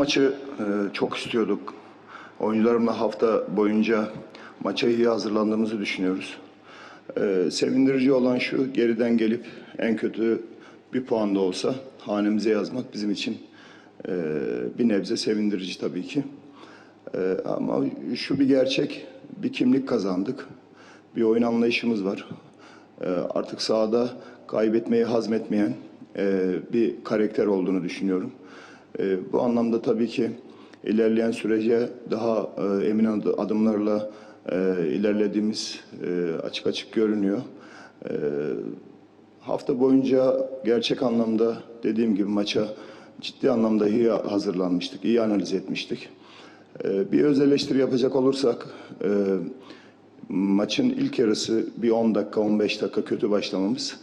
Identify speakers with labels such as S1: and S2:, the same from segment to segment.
S1: maçı e, çok istiyorduk. Oyuncularımla hafta boyunca maça iyi hazırlandığımızı düşünüyoruz. E, sevindirici olan şu, geriden gelip en kötü bir puan da olsa hanemize yazmak bizim için e, bir nebze sevindirici tabii ki. Ama şu bir gerçek, bir kimlik kazandık. Bir oyun anlayışımız var. Artık sahada kaybetmeyi hazmetmeyen bir karakter olduğunu düşünüyorum. E, bu anlamda tabii ki ilerleyen sürece daha e, emin ad- adımlarla e, ilerlediğimiz e, açık açık görünüyor. E, hafta boyunca gerçek anlamda dediğim gibi maça ciddi anlamda iyi hazırlanmıştık, iyi analiz etmiştik. E, bir öz eleştiri yapacak olursak maçın ilk yarısı bir 10 dakika 15 dakika kötü başlamamız.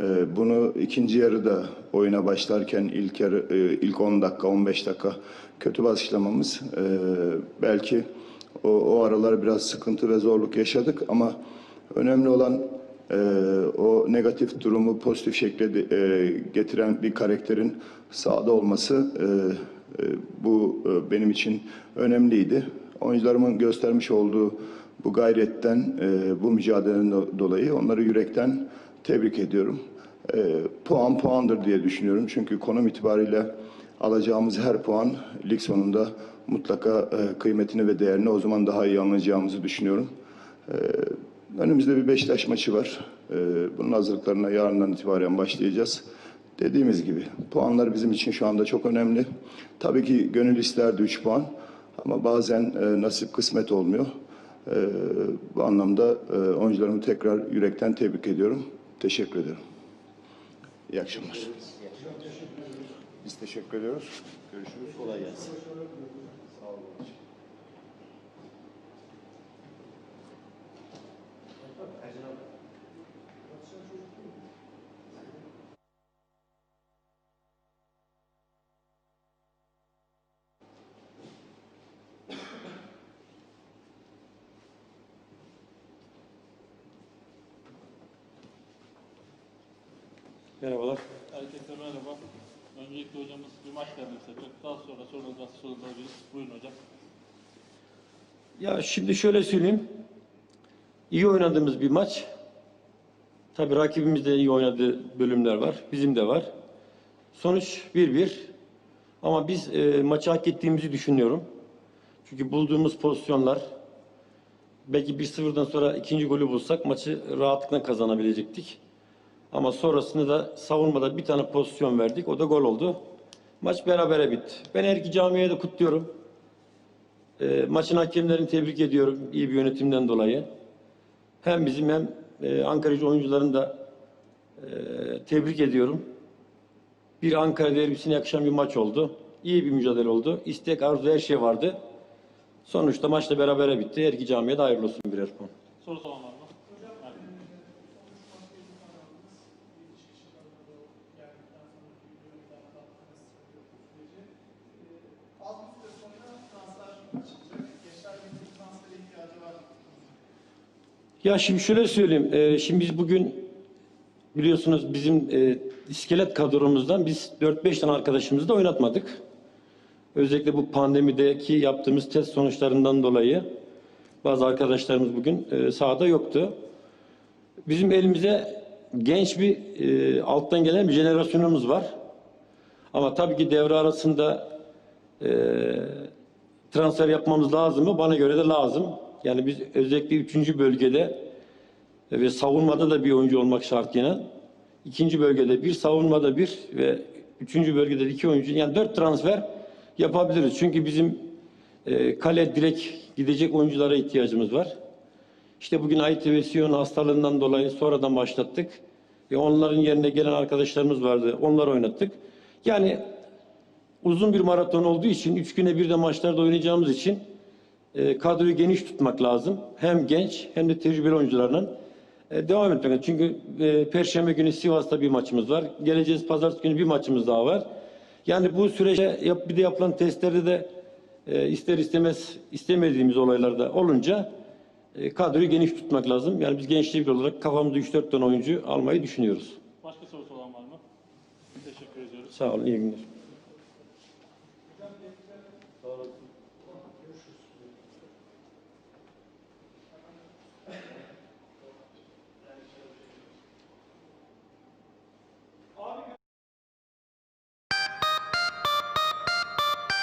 S1: Ee, Bunu ikinci yarıda oyuna başlarken ilk yarı e, ilk 10 dakika 15 dakika kötü başlamamız e, belki o, o aralar biraz sıkıntı ve zorluk yaşadık ama önemli olan e, o negatif durumu pozitif şekilde e, getiren bir karakterin sahada olması bu benim için önemliydi. Oyuncularımın göstermiş olduğu bu gayretten, bu mücadeleden do- dolayı onları yürekten tebrik ediyorum. E, puan puandır diye düşünüyorum. Çünkü konum itibariyle alacağımız her puan lig sonunda mutlaka e, kıymetini ve değerini o zaman daha iyi anlayacağımızı düşünüyorum. E, önümüzde bir Beşiktaş maçı var. E, bunun hazırlıklarına yarından itibaren başlayacağız. Dediğimiz gibi puanlar bizim için şu anda çok önemli. Tabii ki gönül isterdi 3 puan ama bazen e, nasip kısmet olmuyor. E, bu anlamda e, oyuncularımı tekrar yürekten tebrik ediyorum. Teşekkür ederim. İyi akşamlar. Biz teşekkür ediyoruz. Görüşürüz.
S2: Kolay gelsin.
S3: Merhabalar.
S4: Herkese merhaba. Öncelikle hocamız bir maç vermek isteyecek. Daha sonra sorularınızı sorulabiliriz. Buyurun hocam.
S3: Ya şimdi şöyle söyleyeyim. İyi oynadığımız bir maç. Tabii rakibimiz de iyi oynadığı bölümler var. Bizim de var. Sonuç 1-1. Ama biz e, maçı hak ettiğimizi düşünüyorum. Çünkü bulduğumuz pozisyonlar belki 1-0'dan sonra ikinci golü bulsak maçı rahatlıkla kazanabilecektik. Ama sonrasında da savunmada bir tane pozisyon verdik. O da gol oldu. Maç berabere bitti. Ben her iki camiye de kutluyorum. E, maçın hakemlerini tebrik ediyorum iyi bir yönetimden dolayı. Hem bizim hem e, Ankara'cı oyuncularını da e, tebrik ediyorum. Bir Ankara derbisine yakışan bir maç oldu. İyi bir mücadele oldu. İstek, arzu her şey vardı. Sonuçta maçla berabere bitti. Her iki camiye de hayırlı olsun birer puan.
S4: Soru soran var?
S3: Ya şimdi şöyle söyleyeyim. Ee, şimdi biz bugün biliyorsunuz bizim e, iskelet kadromuzdan biz 4-5 tane arkadaşımızı da oynatmadık. Özellikle bu pandemideki yaptığımız test sonuçlarından dolayı bazı arkadaşlarımız bugün e, sahada yoktu. Bizim elimize genç bir e, alttan gelen bir jenerasyonumuz var. Ama tabii ki devre arasında e, transfer yapmamız lazım mı? Bana göre de lazım. Yani biz özellikle üçüncü bölgede ve savunmada da bir oyuncu olmak şartıyla ikinci bölgede bir, savunmada bir ve üçüncü bölgede de iki oyuncu yani dört transfer yapabiliriz. Çünkü bizim e, kale direkt gidecek oyunculara ihtiyacımız var. İşte bugün ITV Sion hastalığından dolayı sonradan başlattık. Ve onların yerine gelen arkadaşlarımız vardı. Onları oynattık. Yani uzun bir maraton olduğu için, üç güne bir de maçlarda oynayacağımız için e, kadroyu geniş tutmak lazım. Hem genç hem de tecrübeli oyuncularla e, devam etmek lazım. Çünkü e, Perşembe günü Sivas'ta bir maçımız var. Geleceğiz Pazartesi günü bir maçımız daha var. Yani bu süreçte yap, bir de yapılan testlerde de e, ister istemez istemediğimiz olaylarda olunca e, kadroyu geniş tutmak lazım. Yani biz gençlik olarak kafamızda 3-4 tane oyuncu almayı düşünüyoruz.
S4: Başka sorusu olan var mı? Teşekkür ediyoruz.
S3: Sağ olun, iyi günler.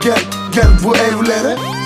S2: gel gel bu evlere